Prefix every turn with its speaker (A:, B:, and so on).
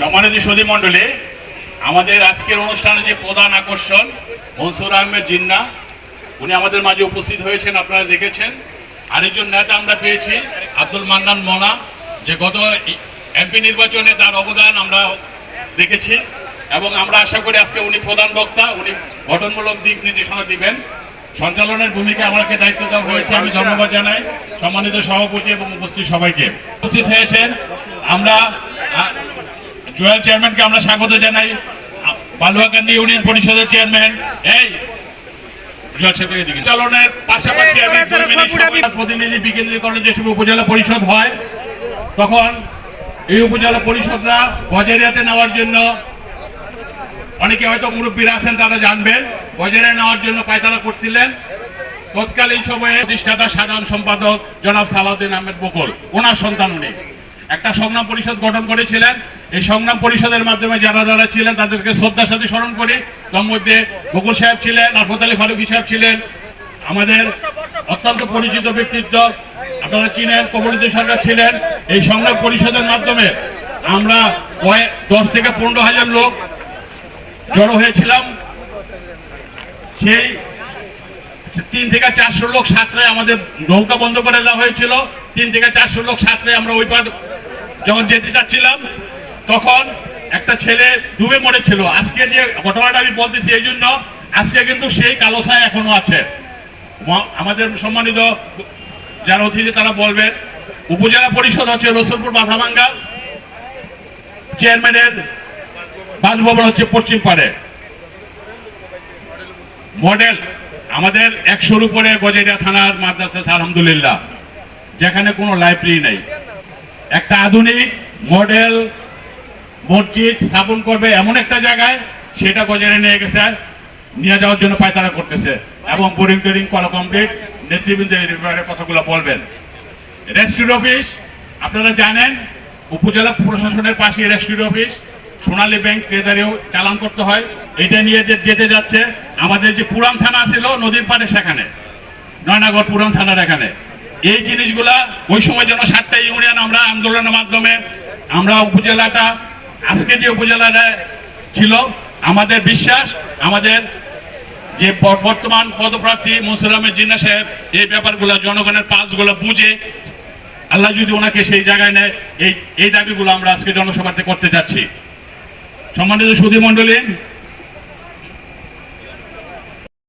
A: সম্মানিত সুদী মণ্ডলী, আমাদের আজকের অনুষ্ঠানে যে প্রধান আকর্ষণ, মনসুর আহমেদ জিন্না, উনি আমাদের মাঝে উপস্থিত হয়েছেন, আপনারা দেখেছেন। আরেকজন নেতা আমরা পেয়েছি, আব্দুল মান্নান মোনা, যে গত এমপি নির্বাচনে তার অবদান আমরা দেখেছি, এবং আমরা আশা করি আজকে উনি প্রধান বক্তা, উনি গঠনমূলক দিক নির্দেশনা দিবেন। সঞ্চালনের ভূমিকা আমাকে দায়িত্ব দেওয়া হয়েছে, আমি ধন্যবাদ জানাই। সম্মানিত সভাপতি এবং উপস্থিত সবাইকে। উপস্থিত হয়েছেন আমরা জুয়েল চেয়ারম্যানকে আমরা স্বাগত জানাই। বালুয়াকান্দি ইউনিয়ন পরিষদের চেয়ারম্যান। এই। চালনের পাশাপাশি আমি প্রতিনিধি বিকেন্দ্রীকরণে যেসব উপজেলা পরিষদ হয়। তখন এই উপজেলা পরিষদরা গজেরিয়াতে নেওয়ার জন্য অনেকে হয়তো মুরব্বীরা আছেন তারা জানবেন গজেরিয়া নেওয়ার জন্য পায়তারা করছিলেন। তৎকালীন সময়ে প্রতিষ্ঠাতা সাধারণ সম্পাদক জনাব সালাউদ্দিন আহমেদ বকুল। ওনার সন্তান উনি। একটা সংগ্রাম পরিষদ গঠন করেছিলেন। এই সংগ্রাম পরিষদের মাধ্যমে যারা যারা ছিলেন তাদেরকে শ্রদ্ধার সাথে স্মরণ করি। তার মধ্যে বকুল সাহেব ছিলেন আরফত আলী ফারুকি সাহেব ছিলেন, আমাদের অত্যন্ত পরিচিত ব্যক্তিত্ব, আপনারা চিনেন কমলুদ্দিন সরকার ছিলেন। এই সংগ্রাম পরিষদের মাধ্যমে আমরা কয়েক দশ থেকে পনেরো হাজার লোক জড়ো হয়েছিলাম। সেই তিন থেকে চারশো লোক সাঁতরায় আমাদের নৌকা বন্ধ করে দেওয়া হয়েছিল। তিন থেকে চারশো লোক সাঁতরায় আমরা ওই পার যখন যেতে চাচ্ছিলাম তখন একটা ছেলে ডুবে মরেছিল। আজকে যে ঘটনাটা আমি বলতেছি এই জন্য আজকে কিন্তু সেই কালো ছায়া এখনও আছে। আমাদের সম্মানিত যারা অতিথি তারা বলবেন, উপজেলা পরিষদ হচ্ছে রসুলপুর মাথাভাঙ্গা, চেয়ারম্যানের বাসভবন হচ্ছে পশ্চিম পাড়ে। মডেল আমাদের একশোর উপরে গজেরিয়া থানার মাদ্রাসা, আলহামদুলিল্লাহ। যেখানে কোনো লাইব্রেরি নেই। একটা আধুনিক মডেল মসজিদ স্থাপন করবে এমন একটা জায়গায়, সেটা গজেরে নিয়ে গেছে, নিয়ে যাওয়ার জন্য পায়তারা করতেছে। এবং বোরিং টোরিং কল কমপ্লিট নেতৃবৃন্দ এই ব্যাপারে কথাগুলো বলবেন। রেস্টুরেন্ট অফিস, আপনারা জানেন, উপজেলা প্রশাসনের পাশে রেস্টুরেন্ট অফিস, সোনালী ব্যাংক ট্রেজারিও চালান করতে হয়। এটা নিয়ে যে যেতে যাচ্ছে, আমাদের যে পুরান থানা ছিল নদীর পাড়ে সেখানে নয়নাগর পুরান থানার এখানে। এই জিনিসগুলা ওই সময় যেন সাতটা ইউনিয়ন আমরা আন্দোলনের মাধ্যমে, আমরা উপজেলাটা আজকে যে উপজেলাটা ছিল, আমাদের বিশ্বাস, আমাদের যে বর্তমান পদপ্রার্থী মনসুর আহমেদ জিন্না সাহেব, এই ব্যাপারগুলো, জনগণের পাঁচগুলো বুঝে, আল্লাহ যদি ওনাকে সেই জায়গায় নেয়, এই এই দাবিগুলো আমরা আজকে জনসভাতে করতে যাচ্ছি। সম্মানিত সুধী মণ্ডলী